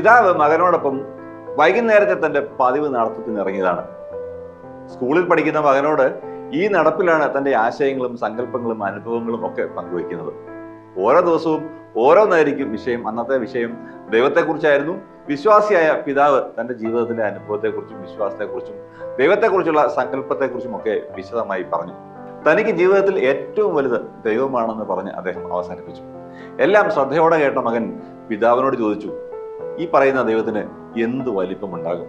പിതാവ് മകനോടൊപ്പം വൈകുന്നേരത്തെ തന്റെ പതിവ് നടത്തത്തിന് ഇറങ്ങിയതാണ്. സ്കൂളിൽ പഠിക്കുന്ന മകനോട് ഈ നടപ്പിലാണ് തന്റെ ആശയങ്ങളും സങ്കല്പങ്ങളും അനുഭവങ്ങളും ഒക്കെ പങ്കുവയ്ക്കുന്നത്. ഓരോ ദിവസവും ഓരോന്നായിരിക്കും വിഷയം. അന്നത്തെ വിഷയം ദൈവത്തെക്കുറിച്ചായിരുന്നു. വിശ്വാസിയായ പിതാവ് തന്റെ ജീവിതത്തിലെ അനുഭവത്തെക്കുറിച്ചും വിശ്വാസത്തെക്കുറിച്ചും ദൈവത്തെക്കുറിച്ചുള്ള സങ്കല്പത്തെക്കുറിച്ചും ഒക്കെ വിശദമായി പറഞ്ഞു. തനിക്ക് ജീവിതത്തിൽ ഏറ്റവും വലുത് ദൈവമാണെന്ന് പറഞ്ഞ് അദ്ദേഹം അവസാനിപ്പിച്ചു. എല്ലാം ശ്രദ്ധയോടെ കേട്ട മകൻ പിതാവിനോട് ചോദിച്ചു ഈ പറയുന്ന ദൈവത്തിന് എന്ത് വലിപ്പമുണ്ടാകും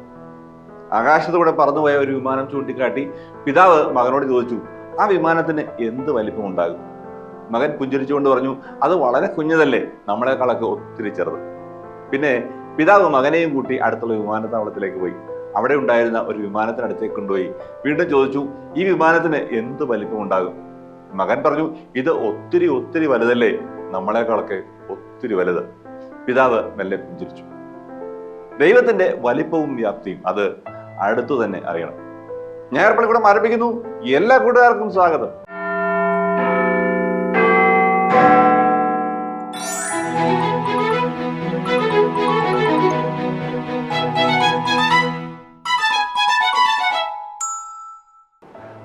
ആകാശത്തൂടെ പറന്നുപോയ ഒരു വിമാനം ചൂണ്ടിക്കാട്ടി പിതാവ് മകനോട് ചോദിച്ചു ആ വിമാനത്തിന് എന്ത് വലിപ്പമുണ്ടാകും മകൻ പുഞ്ചിരിച്ചുകൊണ്ട് പറഞ്ഞു അത് വളരെ കുഞ്ഞതല്ലേ നമ്മളെക്കാളൊക്കെ ഒത്തിരി ചെറുത്. പിന്നെ പിതാവ് മകനെയും കൂട്ടി അടുത്തുള്ള വിമാനത്താവളത്തിലേക്ക് പോയി. അവിടെ ഉണ്ടായിരുന്ന ഒരു വിമാനത്തിനടുത്തേക്ക് കൊണ്ടുപോയി. വീണ്ടും ചോദിച്ചു ഈ വിമാനത്തിന് എന്ത് വലിപ്പമുണ്ടാകും മകൻ പറഞ്ഞു ഇത് ഒത്തിരി ഒത്തിരി വലുതല്ലേ നമ്മളെക്കാളൊക്കെ ഒത്തിരി വലുത്. പിതാവ് മെല്ലെ പുഞ്ചിരിച്ചു. ദൈവത്തിന്റെ വലിപ്പവും വ്യാപ്തിയും അത് അടുത്തു തന്നെ അറിയണം. കൂടെ ആരംഭിക്കുന്നു. എല്ലാ കൂട്ടുകാർക്കും സ്വാഗതം.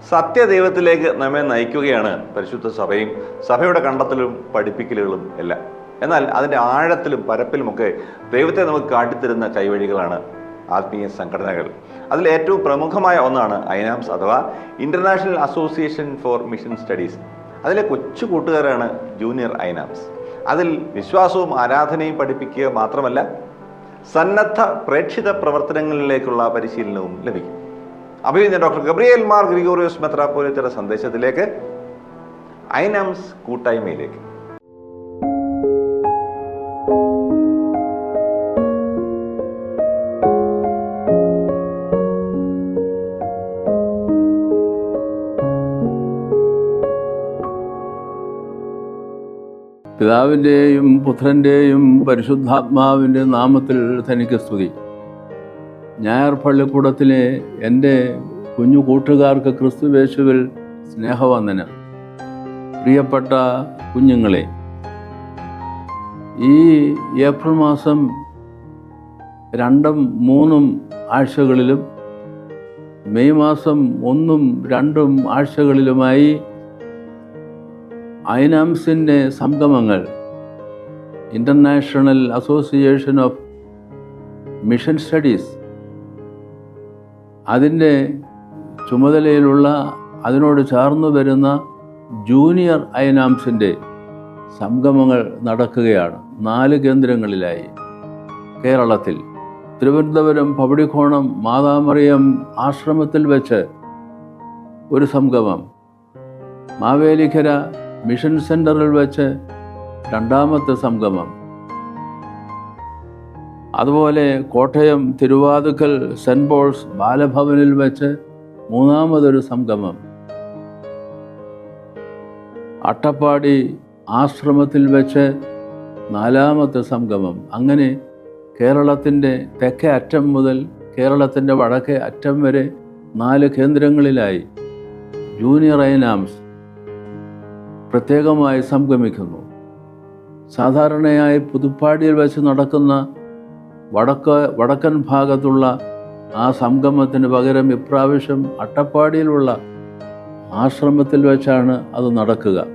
സത്യദൈവത്തിലേക്ക് നമ്മെ നയിക്കുകയാണ് പരിശുദ്ധ സഭയും. സഭയുടെ കണ്ടെത്തലും പഠിപ്പിക്കലുകളും എല്ലാം. എന്നാൽ അതിന്റെ ആഴത്തിലും പരപ്പിലുമൊക്കെ ദൈവത്തെ നമുക്ക് കാട്ടിത്തരുന്ന കൈവഴികളാണ് ആത്മീയ സംഘടനകൾ. അതിൽ ഏറ്റവും പ്രമുഖമായ ഒന്നാണ് ഐനാംസ് അഥവാ international association for mission studies അതിലെ കൊച്ചു കൂട്ടുകാരാണ് ജൂനിയർ ഐനാംസ്. അതിൽ വിശ്വാസവും ആരാധനയും പഠിപ്പിക്കുക മാത്രമല്ല സന്നദ്ധ പ്രേക്ഷിത പ്രവർത്തനങ്ങളിലേക്കുള്ള പരിശീലനവും ലഭിക്കും. അഭിനന്ദ ഡോക്ടർ ഗബ്രിയേൽ മാർ ഗ്രിഗോറിയോസ് മെത്രാപ്പോലിത്തയുടെ സന്ദേശത്തിലേക്ക് ഐനാംസ് കൂട്ടായ്മയിലേക്ക്. പിതാവിന്റെയും പുത്രന്റെയും പരിശുദ്ധാത്മാവിന്റെ നാമത്തിൽ തനിക്ക് സ്തുതി. ഞായർ പള്ളിക്കൂടത്തിലെ എന്റെ കുഞ്ഞു കൂട്ടുകാർക്ക് ക്രിസ്തുവേശുവിൽ സ്നേഹവന്ദനം. പ്രിയപ്പെട്ട കുഞ്ഞുങ്ങളെ ഈ ഏപ്രിൽ മാസം രണ്ടും മൂന്നും ആഴ്ചകളിലും മെയ് മാസം ഒന്നും രണ്ടും ആഴ്ചകളിലുമായി ഐനാംസിന്റെ സംഗമങ്ങൾ international association of mission studies അതിന്റെ ചുമതലയിലുള്ള അതിനോട് ചേർന്നു വരുന്ന ജൂനിയർ ഐനാംസിന്റെ സംഗമങ്ങൾ നടക്കുകയാണ് നാല് കേന്ദ്രങ്ങളിലായി. കേരളത്തിൽ തിരുവനന്തപുരം പവിടിക്കോണം മാതാമറിയം ആശ്രമത്തിൽ വെച്ച് ഒരു സംഗമം മാവേലിക്കര മിഷൻ സെന്ററിൽ വെച്ച് രണ്ടാമത്തെ സംഗമം. അതുപോലെ കോട്ടയം തിരുവാതുക്കൽ സെന്റ് പോൾസ് ബാലഭവനിൽ വെച്ച് മൂന്നാമതൊരു സംഗമം. അട്ടപ്പാടി ആശ്രമത്തിൽ വെച്ച് നാലാമത്തെ സംഗമം. അങ്ങനെ കേരളത്തിന്റെ തെക്കേ അറ്റം മുതൽ കേരളത്തിന്റെ വടക്കേ അറ്റം വരെ നാല് കേന്ദ്രങ്ങളിലായി. ജൂനിയർ ഐനാംസ് പ്രത്യേകമായി സംഗമിക്കുന്നു. സാധാരണയായി പുതുപ്പാടിയിൽ വെച്ച് നടക്കുന്ന വടക്ക് വടക്കൻ ഭാഗത്തുള്ള ആ സംഗമത്തിന് പകരം ഇപ്രാവശ്യം അട്ടപ്പാടിയിലുള്ള ആശ്രമത്തിൽ വെച്ചാണ് അത് നടക്കുക.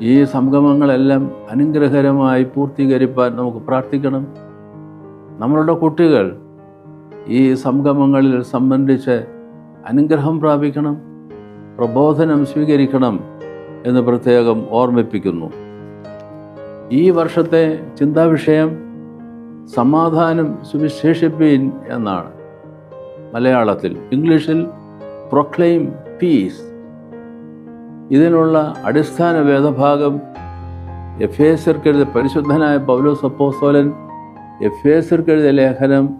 ഈ സംഗമങ്ങളെല്ലാം അനുഗ്രഹകരമായി പൂർത്തീകരിപ്പാൻ നമുക്ക് പ്രാർത്ഥിക്കണം. നമ്മളുടെ കുട്ടികൾ ഈ സംഗമങ്ങളിൽ സംബന്ധിച്ച് അനുഗ്രഹം പ്രാപിക്കണം പ്രബോധനം സ്വീകരിക്കണം. എന്ന് പ്രത്യേകം ഓർമ്മിപ്പിക്കുന്നു. ഈ വർഷത്തെ ചിന്താവിഷയം സമാധാനം സുവിശേഷിപ്പീൻ എന്നാണ്. മലയാളത്തിൽ ഇംഗ്ലീഷിൽ പ്രൊക്ലെയിം പീസ് ഇതിനുള്ള അടിസ്ഥാന വേദഭാഗം എഫ് എസിർക്കെഴുതിയ പരിശുദ്ധനായ പൗലോസ് അപ്പോസ്തോലൻ എഫ് എസിർക്കെഴുതിയ ലേഖനം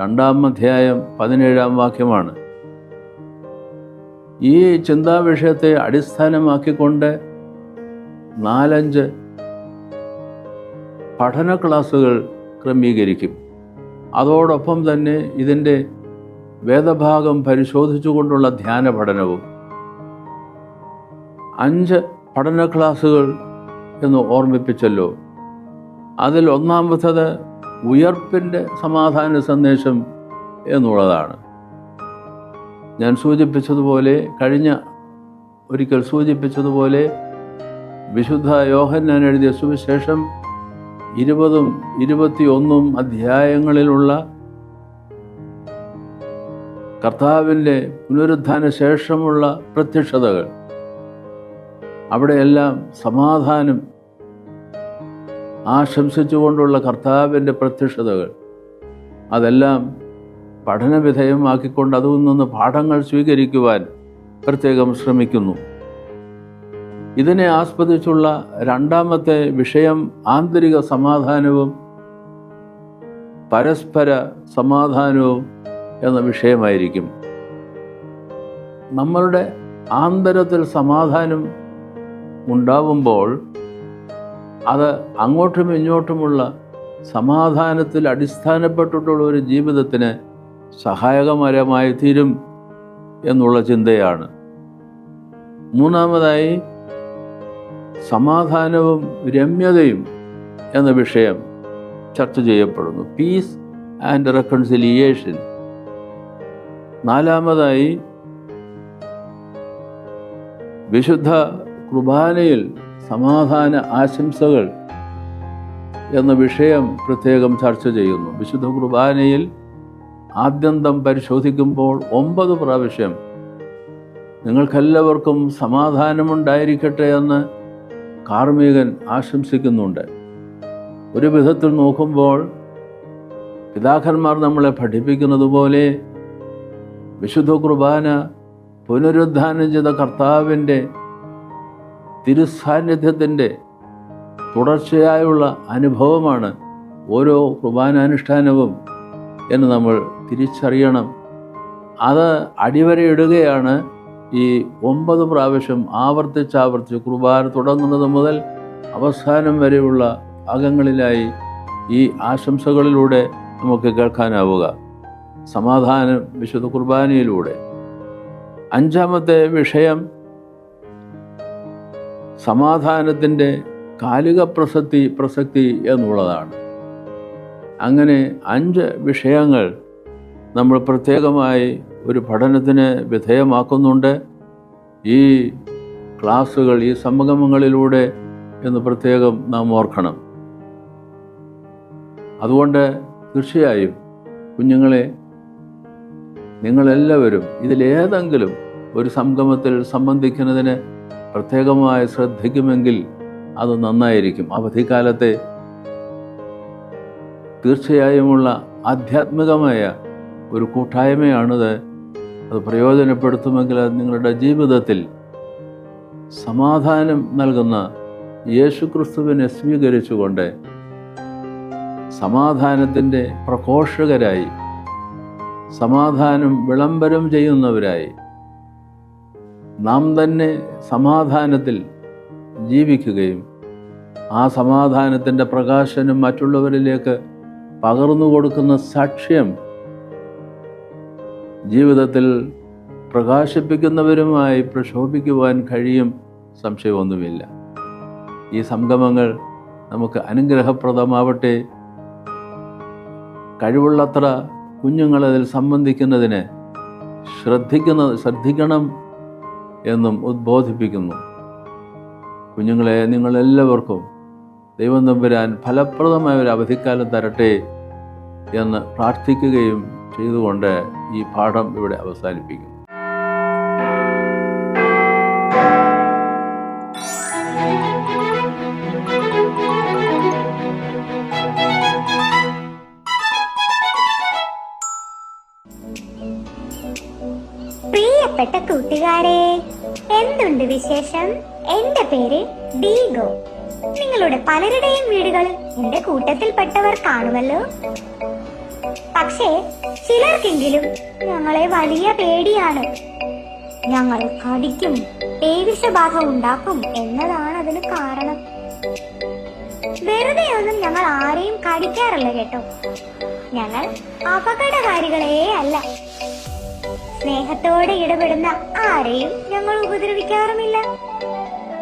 രണ്ടാം അധ്യായം പതിനേഴാം വാക്യമാണ്. ഈ ചിന്താവിഷയത്തെ അടിസ്ഥാനമാക്കിക്കൊണ്ട് നാലഞ്ച് പഠന ക്ലാസ്സുകൾ ക്രമീകരിക്കും. അതോടൊപ്പം തന്നെ ഇതിന്റെ വേദഭാഗം പരിശോധിച്ചുകൊണ്ടുള്ള ധ്യാന പഠനവും. അഞ്ച് പഠന ക്ലാസ്സുകൾ എന്ന് ഓർമ്മിപ്പിച്ചല്ലോ. അതിൽ ഒന്നാമത്തത് ഉയർപ്പിന്റെ സമാധാന സന്ദേശം എന്നുള്ളതാണ്. ഞാൻ സൂചിപ്പിച്ചതുപോലെ കഴിഞ്ഞ ഒരിക്കൽ സൂചിപ്പിച്ചതുപോലെ വിശുദ്ധ യോഹന്നാൻ എഴുതിയ സുവിശേഷം ഇരുപതും ഇരുപത്തിയൊന്നും അധ്യായങ്ങളിലുള്ള കർത്താവിന്റെ പുനരുദ്ധാന ശേഷമുള്ള പ്രത്യക്ഷതകൾ. അവിടെയെല്ലാം സമാധാനം ആശംസിച്ചുകൊണ്ടുള്ള കർത്താവിന്റെ പ്രത്യക്ഷതകൾ. അതെല്ലാം പഠനവിധേയമാക്കിക്കൊണ്ട് അതിൽ നിന്ന് പാഠങ്ങൾ സ്വീകരിക്കുവാൻ പ്രത്യേകം ശ്രമിക്കുന്നു. ഇതിനെ ആസ്പദിച്ചുള്ള രണ്ടാമത്തെ വിഷയം ആന്തരിക സമാധാനവും പരസ്പര സമാധാനവും എന്ന വിഷയമായിരിക്കും. നമ്മളുടെ ആന്തരത്തിൽ സമാധാനം ഉണ്ടാവുമ്പോൾ അത് അങ്ങോട്ടും ഇങ്ങോട്ടുമുള്ള സമാധാനത്തിൽ അടിസ്ഥാനപ്പെട്ടിട്ടുള്ള ഒരു ജീവിതത്തിന് സഹായകമരമായി തീരും എന്നുള്ള ചിന്തയാണ്. മൂന്നാമതായി സമാധാനവും രമ്യതയും എന്ന വിഷയം ചർച്ച ചെയ്യപ്പെടുന്നു. പീസ് ആൻഡ് റെക്കൺസിലിയേഷൻ നാലാമതായി വിശുദ്ധ കുർബാനയിൽ സമാധാന ആശംസകൾ എന്ന വിഷയം പ്രത്യേകം ചർച്ച ചെയ്യുന്നു. വിശുദ്ധ കുർബാനയിൽ ആദ്യന്തം പരിശോധിക്കുമ്പോൾ ഒമ്പത് പ്രാവശ്യം നിങ്ങൾക്കെല്ലാവർക്കും സമാധാനമുണ്ടായിരിക്കട്ടെ എന്ന് കാർമികൻ ആശംസിക്കുന്നുണ്ട്. ഒരു വിധത്തിൽ നോക്കുമ്പോൾ പിതാക്കന്മാർ നമ്മളെ പഠിപ്പിക്കുന്നത് പോലെ വിശുദ്ധ കുർബാന പുനരുദ്ധാനം ചെയ്ത കർത്താവിന്റെ തിരുസാന്നിധ്യത്തിന്റെ തുടർച്ചയായുള്ള അനുഭവമാണ് ഓരോ കുർബാനാനുഷ്ഠാനവും എന്ന് നമ്മൾ തിരിച്ചറിയണം. അത് അടിവരയിടുകയാണ് ഈ ഒമ്പത് പ്രാവശ്യം ആവർത്തിച്ചാവർത്തിച്ച് കുർബാന തുടങ്ങുന്നത് മുതൽ അവസാനം വരെയുള്ള ഭാഗങ്ങളിലായി ഈ ആശംസകളിലൂടെ നമുക്ക് കേൾക്കാനാവുക. സമാധാനം വിശുദ്ധ കുർബാനയിലൂടെ. അഞ്ചാമത്തെ വിഷയം സമാധാനത്തിന്റെ കാലിക പ്രസക്തി പ്രസക്തി എന്നുള്ളതാണ്. അങ്ങനെ അഞ്ച് വിഷയങ്ങൾ നമ്മൾ പ്രത്യേകമായി ഒരു പഠനത്തിന് വിധേയമാക്കുന്നുണ്ട്. ഈ ക്ലാസ്സുകൾ ഈ സംഗമങ്ങളിലൂടെ എന്ന് പ്രത്യേകം നാം ഓർക്കണം. അതുകൊണ്ട് തീർച്ചയായും കുഞ്ഞുങ്ങളെ നിങ്ങളെല്ലാവരും ഇതിലേതെങ്കിലും ഒരു സംഗമത്തിൽ സംബന്ധിക്കുന്നതിന് പ്രത്യേകമായി ശ്രദ്ധിക്കുമെങ്കിൽ അത് നന്നായിരിക്കും. അവധിക്കാലത്തെ തീർച്ചയായുമുള്ള ആധ്യാത്മികമായ ഒരു കൂട്ടായ്മയാണിത് അത് പ്രയോജനപ്പെടുത്തുമെങ്കിൽ അത് നിങ്ങളുടെ ജീവിതത്തിൽ സമാധാനം നൽകുന്ന യേശുക്രിസ്തുവിനെ സ്വീകരിച്ചുകൊണ്ട് സമാധാനത്തിന്റെ പ്രഘോഷകരായി സമാധാനം വിളംബരം ചെയ്യുന്നവരായി നാം തന്നെ സമാധാനത്തിൽ ജീവിക്കുകയും ആ സമാധാനത്തിന്റെ പ്രകാശനം മറ്റുള്ളവരിലേക്ക് പകർന്നു കൊടുക്കുന്ന സാക്ഷ്യം ജീവിതത്തിൽ പ്രകാശിപ്പിക്കുന്നവരുമായി പ്രക്ഷോഭിക്കുവാൻ കഴിയും സംശയമൊന്നുമില്ല. ഈ സംഗമങ്ങൾ നമുക്ക് അനുഗ്രഹപ്രദമാവട്ടെ. കഴിവുള്ളത്ര കുഞ്ഞുങ്ങളതിൽ സംബന്ധിക്കുന്നതിന് ശ്രദ്ധിക്കുന്ന ശ്രദ്ധിക്കണം എന്നും ഉദ്ബോധിപ്പിക്കുന്നു. കുഞ്ഞുങ്ങളെ നിങ്ങളെല്ലാവർക്കും ദൈവം തമ്പുരാൻ ഫലപ്രദമായ ഒരു അവധിക്കാലം തരട്ടെ എന്ന് പ്രാർത്ഥിക്കുകയും ചെയ്തുകൊണ്ട് ഈ പാഠം ഇവിടെ അവസാനിപ്പിക്കുന്നു. പ്രിയപ്പെട്ട കൂട്ടുകാരെ എന്തുണ്ട് വിശേഷം? എന്റെ പേര് ഡീഗോ. നിങ്ങളുടെ പലരുടെയും വീടുകൾ എന്റെ കൂട്ടത്തിൽപ്പെട്ടവർ കാണുമല്ലോ. പക്ഷേ ചിലർക്കെങ്കിലും ഞങ്ങളെ വലിയ പേടിയാണ്. ഞങ്ങൾ കടിക്കും പേവിഷബാധ ഉണ്ടാക്കും എന്നതാണ് അതിന് കാരണം. വെറുതെ ഒന്നും ഞങ്ങൾ ആരെയും കടിക്കാറില്ല കേട്ടോ. ഞങ്ങൾ അപകടകാരികളേ അല്ല. സ്നേഹത്തോടെ ഇടപെടുന്ന ആരെയും ഞങ്ങൾ ഉപദ്രവിക്കാറുമില്ല.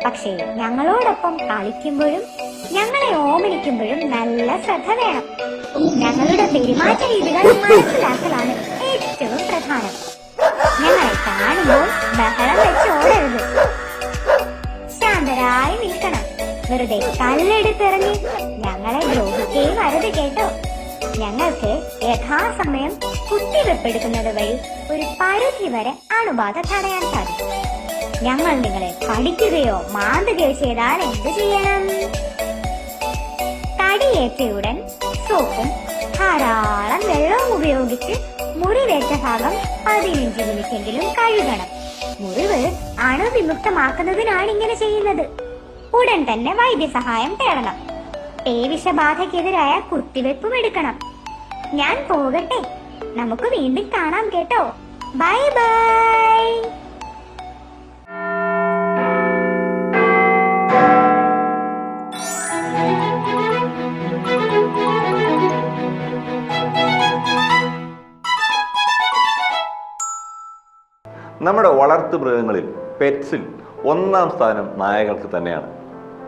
പക്ഷേ ഞങ്ങളോടൊപ്പം കളിക്കുമ്പോഴും ഞങ്ങളെ ഓമനിക്കുമ്പോഴും നല്ല ശ്രദ്ധ വേണം. ഞങ്ങളുടെ പെരുമാറ്റ രീതികൾ മനസ്സിലാക്കലാണ് ഏറ്റവും പ്രധാനം. ഞങ്ങളെ കാണുമ്പോൾ ബഹളം വെച്ച് ഓടരുത്. ശാന്തരായി നിൽക്കണം. വെറുതെ കല്ലെടുത്തെറിഞ്ഞ് ഞങ്ങളെ ദ്രോഹിക്കുകയും അരുത് കേട്ടോ. ഞങ്ങൾക്ക് യഥാസമയം കുത്തിവെപ്പെടുക്കുന്നത് വഴി ഒരു പരിധി വരെ അണുബാധ തടയാൻ സാധിക്കും. ഞങ്ങൾ നിങ്ങളെ പഠിക്കുകയോ മാന്തുകയോ ചെയ്താൽ എന്ത് ചെയ്യണം? കടിയേറ്റയുടൻ സോപ്പും ധാരാളം വെള്ളവും ഉപയോഗിച്ച് മുറിവേറ്റ ഭാഗം പതിനഞ്ച് മിനിറ്റെങ്കിലും കഴുകണം. മുറിവ് അണുവിമുക്തമാക്കുന്നതിനാണ് ഇങ്ങനെ ചെയ്യുന്നത്. ഉടൻ തന്നെ വൈദ്യസഹായം തേടണം. പേവിഷബാധയ്ക്കെതിരായ കുത്തിവെപ്പും എടുക്കണം. ഞാൻ പോകട്ടെ. നമുക്ക് വീണ്ടും കാണാം കേട്ടോ. Bye bye. നമ്മുടെ വളർത്തു മൃഗങ്ങളിൽ പെറ്റ്സിൽ ഒന്നാം സ്ഥാനം നായകൾക്ക് തന്നെയാണ്.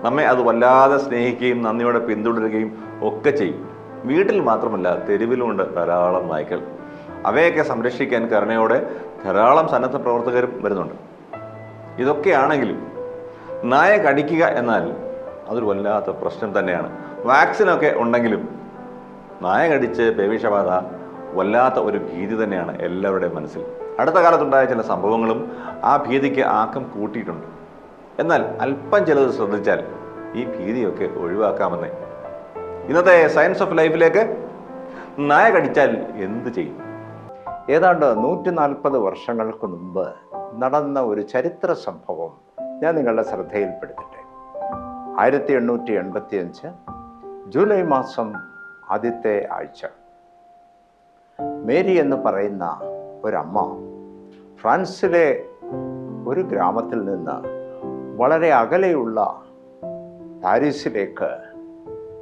നമ്മെ അത് വല്ലാതെ സ്നേഹിക്കുകയും നന്ദിയോടെ പിന്തുടരുകയും ഒക്കെ ചെയ്യും. വീട്ടിൽ മാത്രമല്ല തെരുവിലുമുണ്ട് ധാരാളം നായ്ക്കൾ. അവയൊക്കെ സംരക്ഷിക്കാൻ കരുണയോടെ ധാരാളം സന്നദ്ധ പ്രവർത്തകരും വരുന്നുണ്ട്. ഇതൊക്കെയാണെങ്കിലും നായ കടിക്കുക എന്നാൽ അതൊരു വല്ലാത്ത പ്രശ്നം തന്നെയാണ്. വാക്സിനൊക്കെ ഉണ്ടെങ്കിലും നായ കടിച്ച് പേവിഷബാധ വല്ലാത്ത ഒരു ഭീതി തന്നെയാണ് എല്ലാവരുടെയും മനസ്സിൽ. അടുത്ത കാലത്തുണ്ടായ ചില സംഭവങ്ങളും ആ ഭീതിക്ക് ആക്കം കൂട്ടിയിട്ടുണ്ട്. എന്നാൽ അല്പം ചിലത് ശ്രദ്ധിച്ചാൽ ഈ ഭീതിയൊക്കെ ഒഴിവാക്കാമെന്നേ. ഇന്നത്തെ സയൻസ് ഓഫ് ലൈഫിലേക്ക് നായ കടിച്ചാൽ എന്ത് ചെയ്യും? ഏതാണ്ട് നൂറ്റി നാൽപ്പത് വർഷങ്ങൾക്ക് മുമ്പ് നടന്ന ഒരു ചരിത്ര സംഭവം ഞാൻ നിങ്ങളുടെ ശ്രദ്ധയിൽപ്പെടുത്തട്ടെ. ആയിരത്തി എണ്ണൂറ്റി എൺപത്തി അഞ്ച് ജൂലൈ മാസം ആദ്യത്തെ ആഴ്ച. മേരി എന്ന് പറയുന്ന ഒരമ്മ ഫ്രാൻസിലെ ഒരു ഗ്രാമത്തിൽ നിന്ന് വളരെ അകലെയുള്ള പാരീസിലേക്ക്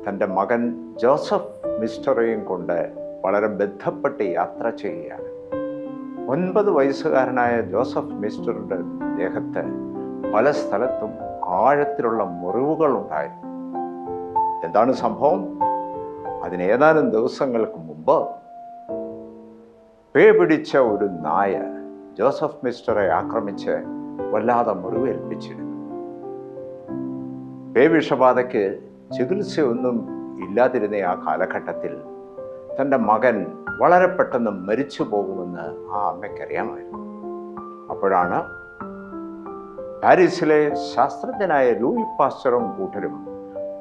തന്റെ മകൻ ജോസഫ് മിസ്റ്ററേയും കൊണ്ട് വളരെ ബന്ധപ്പെട്ട് യാത്ര ചെയ്യുകയാണ്. ഒൻപത് വയസ്സുകാരനായ ജോസഫ് മിസ്റ്ററുടെ ദേഹത്ത് പല സ്ഥലത്തും ആഴത്തിലുള്ള മുറിവുകൾ ഉണ്ടായിരുന്നു എന്താണ് സംഭവം? അതിന് ഏതാനും ദിവസങ്ങൾക്ക് മുമ്പ് പേ പിടിച്ച ഒരു നായ ജോസഫ് മിസ്റ്ററെ ആക്രമിച്ച് വല്ലാതെ മുറിവേൽപ്പിച്ചിരുന്നു. പേവിഷബാധയ്ക്ക് ചികിത്സയൊന്നും ഇല്ലാതിരുന്ന ആ കാലഘട്ടത്തിൽ തന്റെ മകൻ വളരെ പെട്ടെന്ന് മരിച്ചു പോകുമെന്ന് ആ അമ്മയ്ക്കറിയാമായിരുന്നു. അപ്പോഴാണ് പാരീസിലെ ശാസ്ത്രജ്ഞനായ ലൂയി പാസ്റ്ററും കൂട്ടരും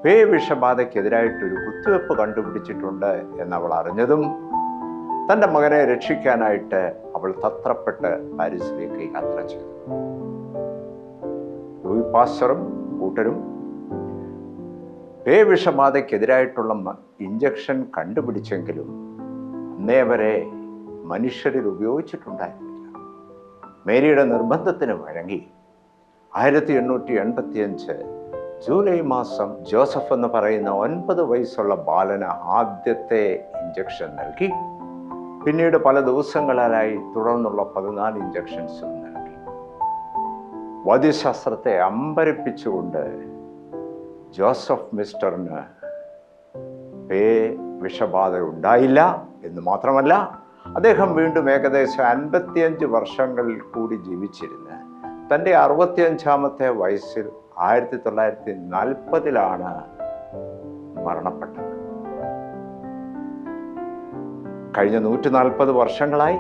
പേ വിഷബാധയ്ക്കെതിരായിട്ടൊരു കുത്തിവെപ്പ് കണ്ടുപിടിച്ചിട്ടുണ്ട് എന്നവൾ അറിഞ്ഞതും തന്റെ മകനെ രക്ഷിക്കാനായിട്ട് തത്രപ്പെട്ട് പാരീസിലേക്ക് യാത്ര ചെയ്തു. ലൂയി പാസ്റ്ററും കൂട്ടരും പേ വിഷബാധയ്ക്കെതിരായിട്ടുള്ള മ- ഇഞ്ചക്ഷൻ കണ്ടുപിടിച്ചെങ്കിലും അന്നേ വരെ മനുഷ്യരിൽ ഉപയോഗിച്ചിട്ടുണ്ടായിരുന്നില്ല. മേരിയുടെ നിർബന്ധത്തിന് വഴങ്ങി ആയിരത്തി എണ്ണൂറ്റി എൺപത്തി അഞ്ച് ജൂലൈ മാസം ജോസഫ് എന്ന് പറയുന്ന ഒൻപത് വയസ്സുള്ള ബാലന് ആദ്യത്തെ ഇഞ്ചക്ഷൻ നൽകി. പിന്നീട് പല ദിവസങ്ങളായി തുടർന്നുള്ള പതിനാല് ഇഞ്ചക്ഷൻസും നൽകി വൈദ്യശാസ്ത്രത്തെ അമ്പരപ്പിച്ചുകൊണ്ട് ജോസഫ് മിസ്റ്ററിന് പേ വിഷബാധ ഉണ്ടായില്ല എന്ന് മാത്രമല്ല അദ്ദേഹം വീണ്ടും ഏകദേശം അൻപത്തിയഞ്ച് വർഷങ്ങൾ കൂടി ജീവിച്ചിരുന്ന് തന്റെ അറുപത്തിയഞ്ചാമത്തെ വയസ്സിൽ ആയിരത്തി തൊള്ളായിരത്തി നാൽപ്പതിലാണ് മരണപ്പെട്ടത്. കഴിഞ്ഞ നൂറ്റി നാൽപ്പത് വർഷങ്ങളായി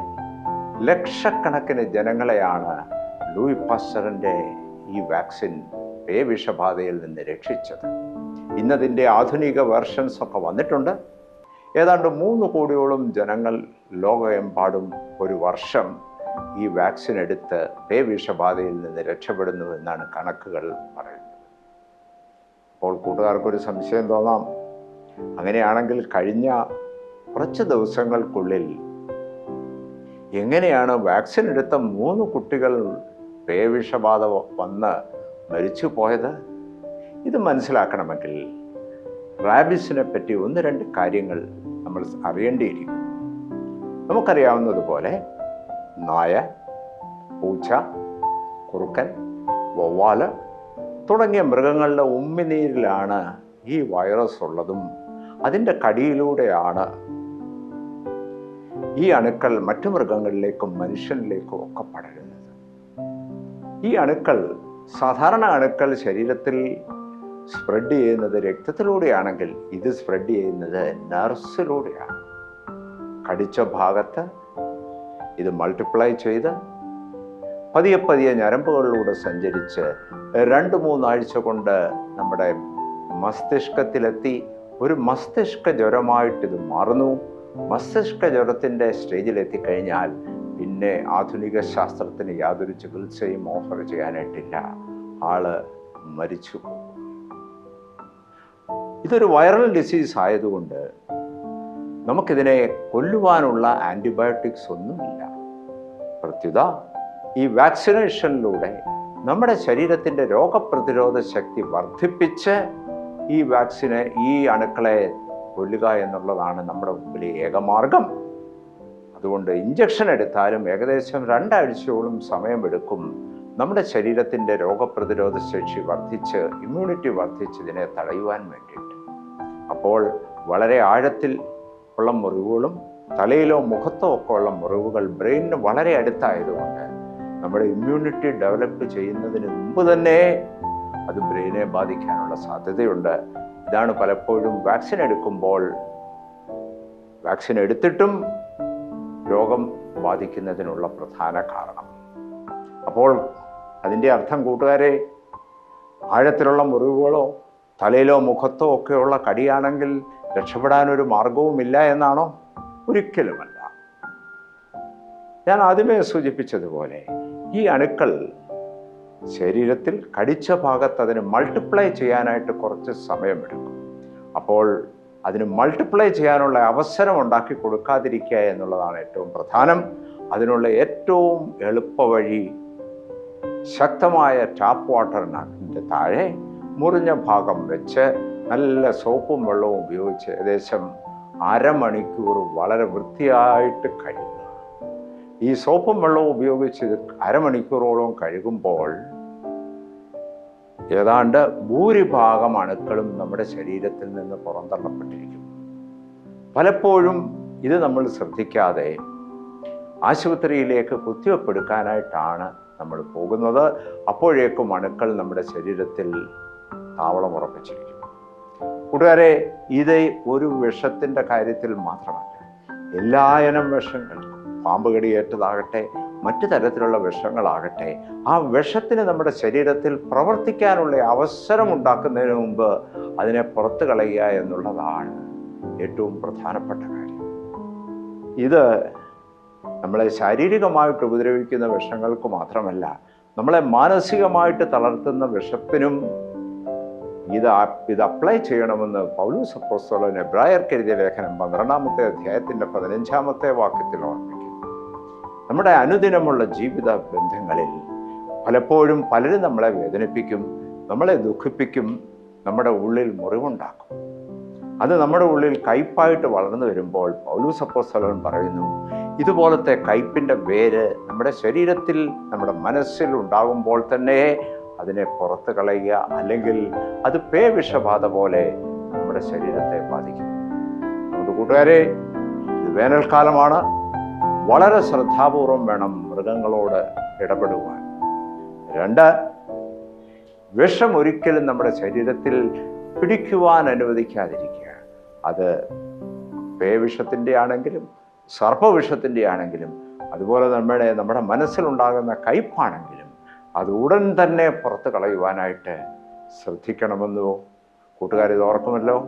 ലക്ഷക്കണക്കിന് ജനങ്ങളെയാണ് ലൂയി പാസ്റ്ററിന്റെ ഈ വാക്സിൻ പേവിഷബാധയിൽ നിന്ന് രക്ഷിച്ചത്. ഇന്നതിന്റെ ആധുനിക വെർഷൻസ് ഒക്കെ വന്നിട്ടുണ്ട്. ഏതാണ്ട് മൂന്ന് കോടിയോളം ജനങ്ങൾ ലോകമെമ്പാടും ഒരു വർഷം ഈ വാക്സിൻ എടുത്ത് പേവിഷബാധയിൽ നിന്ന് രക്ഷപ്പെടുന്നു എന്നാണ് കണക്കുകൾ പറയുന്നത്. അപ്പോൾ കൂട്ടുകാർക്കൊരു സംശയം തോന്നാം. അങ്ങനെയാണെങ്കിൽ കഴിഞ്ഞ കുറച്ച് ദിവസങ്ങൾക്കുള്ളിൽ എങ്ങനെയാണ് വാക്സിൻ എടുത്ത മൂന്ന് കുട്ടികൾ പേവിഷബാധ വന്ന് മരിച്ചു പോയത്? ഇത് മനസ്സിലാക്കണമെങ്കിൽ റാബിസിനെ പറ്റി ഒന്ന് രണ്ട് കാര്യങ്ങൾ നമ്മൾ അറിയേണ്ടിയിരിക്കും നമുക്കറിയാവുന്നതുപോലെ നായ പൂച്ച കുറുക്കൻ വവ്വാൽ തുടങ്ങിയ മൃഗങ്ങളുടെ ഉമ്മിനീരിലാണ് ഈ വൈറസ് ഉള്ളതും അതിന്റെ കടിയിലൂടെയാണ് ഈ അണുക്കൾ മറ്റു മൃഗങ്ങളിലേക്കും മനുഷ്യനിലേക്കും ഒക്കെ പടരുന്നത്. ഈ അണുക്കൾ സാധാരണ അണുക്കൾ ശരീരത്തിൽ സ്പ്രെഡ് ചെയ്യുന്നത് രക്തത്തിലൂടെയാണെങ്കിൽ ഇത് സ്പ്രെഡ് ചെയ്യുന്നത് നർസിലൂടെയാണ് കടിച്ച ഭാഗത്ത് ഇത് മൾട്ടിപ്ലൈ ചെയ്ത് പതിയെ പതിയെ ഞരമ്പുകളിലൂടെ സഞ്ചരിച്ച് രണ്ട് മൂന്നാഴ്ച കൊണ്ട് നമ്മുടെ മസ്തിഷ്കത്തിലെത്തി ഒരു മസ്തിഷ്ക ജ്വരമായിട്ട് ഇത് മാറുന്നു. മസ്തിഷ്ക ജ്വരത്തിന്റെ സ്റ്റേജിലെത്തിക്കഴിഞ്ഞാൽ പിന്നെ ആധുനിക ശാസ്ത്രത്തിന് യാതൊരു ചികിത്സയും ഓഫർ ചെയ്യാനായിട്ടില്ല. ആൾ മരിച്ചു ഇതൊരു വൈറൽ ഡിസീസ് ആയതുകൊണ്ട് നമുക്കിതിനെ കൊല്ലുവാനുള്ള ആന്റിബയോട്ടിക്സ് ഒന്നുമില്ല. പ്രത്യുത ഈ വാക്സിനേഷനിലൂടെ നമ്മുടെ ശരീരത്തിന്റെ രോഗപ്രതിരോധ ശക്തി വർദ്ധിപ്പിച്ച് ഈ വാക്സിനെ ഈ അണുക്കളെ കൊല്ലുക എന്നുള്ളതാണ് നമ്മുടെ മുമ്പിലെ ഏകമാർഗം. അതുകൊണ്ട് ഇഞ്ചക്ഷൻ എടുത്താലും ഏകദേശം രണ്ടാഴ്ചയോളം സമയമെടുക്കും. നമ്മുടെ ശരീരത്തിന്റെ രോഗപ്രതിരോധ ശേഷി വർദ്ധിച്ച് ഇമ്മ്യൂണിറ്റി വർദ്ധിച്ച് ഇതിനെ തടയുവാൻ വേണ്ടിയിട്ട്. അപ്പോൾ വളരെ ആഴത്തിൽ ഉള്ള മുറിവുകളും തലയിലോ മുഖത്തോ ഒക്കെ ഉള്ള മുറിവുകൾ ബ്രെയിനിന് വളരെ അടുത്തായതുകൊണ്ട് നമ്മുടെ ഇമ്മ്യൂണിറ്റി ഡെവലപ്പ് ചെയ്യുന്നതിന് മുമ്പ് തന്നെ അത് ബ്രെയിനെ ബാധിക്കാനുള്ള സാധ്യതയുണ്ട്. ഇതാണ് പലപ്പോഴും വാക്സിൻ എടുക്കുമ്പോൾ വാക്സിൻ എടുത്തിട്ടും രോഗം ബാധിക്കുന്നതിനുള്ള പ്രധാന കാരണം. അപ്പോൾ അതിന്റെ അർത്ഥം കൂട്ടുകാരെ ആഴത്തിലുള്ള മുറിവുകളോ തലയിലോ മുഖത്തോ ഒക്കെയുള്ള കടിയാണെങ്കിൽ രക്ഷപ്പെടാനൊരു മാർഗവുമില്ല എന്നാണോ? ഒരിക്കലുമല്ല. ഞാൻ ആദ്യമേ സൂചിപ്പിച്ചതുപോലെ ഈ അണുക്കൾ ശരീരത്തിൽ കടിച്ച ഭാഗത്ത് അതിന് മൾട്ടിപ്ലൈ ചെയ്യാനായിട്ട് കുറച്ച് സമയമെടുക്കും. അപ്പോൾ അതിന് മൾട്ടിപ്ലൈ ചെയ്യാനുള്ള അവസരം ഉണ്ടാക്കി കൊടുക്കാതിരിക്കുക എന്നുള്ളതാണ് ഏറ്റവും പ്രധാനം. അതിനുള്ള ഏറ്റവും എളുപ്പവഴി ശക്തമായ ടാപ്പ് വാട്ടറിനകത്തിന്റെ താഴെ മുറിഞ്ഞ ഭാഗം വെച്ച് നല്ല സോപ്പും വെള്ളവും ഉപയോഗിച്ച് ഏകദേശം അരമണിക്കൂർ വളരെ വൃത്തിയായിട്ട് കഴുകുക. ഈ സോപ്പും വെള്ളവും ഉപയോഗിച്ച് അരമണിക്കൂറോളം കഴുകുമ്പോൾ ഏതാണ്ട് ഭൂരിഭാഗം അണുക്കളും നമ്മുടെ ശരീരത്തിൽ നിന്ന് പുറന്തള്ളപ്പെട്ടിരിക്കും. പലപ്പോഴും ഇത് നമ്മൾ ശ്രദ്ധിക്കാതെ ആശുപത്രിയിലേക്ക് കുത്തിവെപ്പെടുക്കാനായിട്ടാണ് നമ്മൾ പോകുന്നത്. അപ്പോഴേക്കും അണുക്കൾ നമ്മുടെ ശരീരത്തിൽ താവളം ഉറപ്പിച്ചിരിക്കും. കൂട്ടുകാരെ ഇത് ഒരു വിഷത്തിന്റെ കാര്യത്തിൽ മാത്രമല്ല എല്ലായനം വിഷങ്ങൾ പാമ്പ് കടിയേറ്റതാകട്ടെ മറ്റു തരത്തിലുള്ള വിഷങ്ങളാകട്ടെ ആ വിഷത്തിന് നമ്മുടെ ശരീരത്തിൽ പ്രവർത്തിക്കാനുള്ള അവസരം ഉണ്ടാക്കുന്നതിന് മുമ്പ് അതിനെ പുറത്തു കളയുക എന്നുള്ളതാണ് ഏറ്റവും പ്രധാനപ്പെട്ട കാര്യം. ഇത് നമ്മളെ ശാരീരികമായിട്ട് ഉപദ്രവിക്കുന്ന വിഷങ്ങൾക്ക് മാത്രമല്ല നമ്മളെ മാനസികമായിട്ട് തളർത്തുന്ന വിഷത്തിനും ഇത് ഇത് അപ്ലൈ ചെയ്യണമെന്ന് പൗലൂസ് അപ്പോസ്തോളൻ എബ്രായർക്കെഴുതിയ ലേഖനം പന്ത്രണ്ടാമത്തെ അധ്യായത്തിന്റെ പതിനഞ്ചാമത്തെ വാക്യത്തിൽ ഓർമ്മിക്കുന്നു നമ്മുടെ അനുദിനമുള്ള ജീവിത ബന്ധങ്ങളിൽ പലപ്പോഴും പലരും നമ്മളെ വേദനിപ്പിക്കും നമ്മളെ ദുഃഖിപ്പിക്കും നമ്മുടെ ഉള്ളിൽ മുറിവുണ്ടാക്കും. അത് നമ്മുടെ ഉള്ളിൽ കയ്പായിട്ട് വളർന്നു വരുമ്പോൾ പൗലൂസ് അപ്പോസ്തലൻ പറയുന്നു ഇതുപോലത്തെ കയ്പിന്റെ വേര് നമ്മുടെ ശരീരത്തിൽ നമ്മുടെ മനസ്സിൽ ഉണ്ടാകുമ്പോൾ തന്നെ അതിനെ പുറത്ത് കളയുക അല്ലെങ്കിൽ അത് പേ വിഷബാധ പോലെ നമ്മുടെ ശരീരത്തെ ബാധിക്കും. അതുകൊണ്ട് കൂട്ടുകാരെ ഇത് വേനൽക്കാലമാണ്. വളരെ ശ്രദ്ധാപൂർവം വേണം മൃഗങ്ങളോട് ഇടപെടുവാൻ. രണ്ട് വിഷം ഒരിക്കലും നമ്മുടെ ശരീരത്തിൽ പിടിക്കുവാൻ അനുവദിക്കാതിരിക്കുക. അത് പേവിഷത്തിന്റെ ആണെങ്കിലും സർപ്പവിഷത്തിന്റെ ആണെങ്കിലും അതുപോലെ നമ്മുടെ നമ്മുടെ മനസ്സിലുണ്ടാകുന്ന കയ്പാണെങ്കിലും അത് ഉടൻ തന്നെ പുറത്ത് കളയുവാനായിട്ട് ശ്രദ്ധിക്കണമെന്നോ? കൂട്ടുകാരിത് ഓർക്കുമല്ലോ?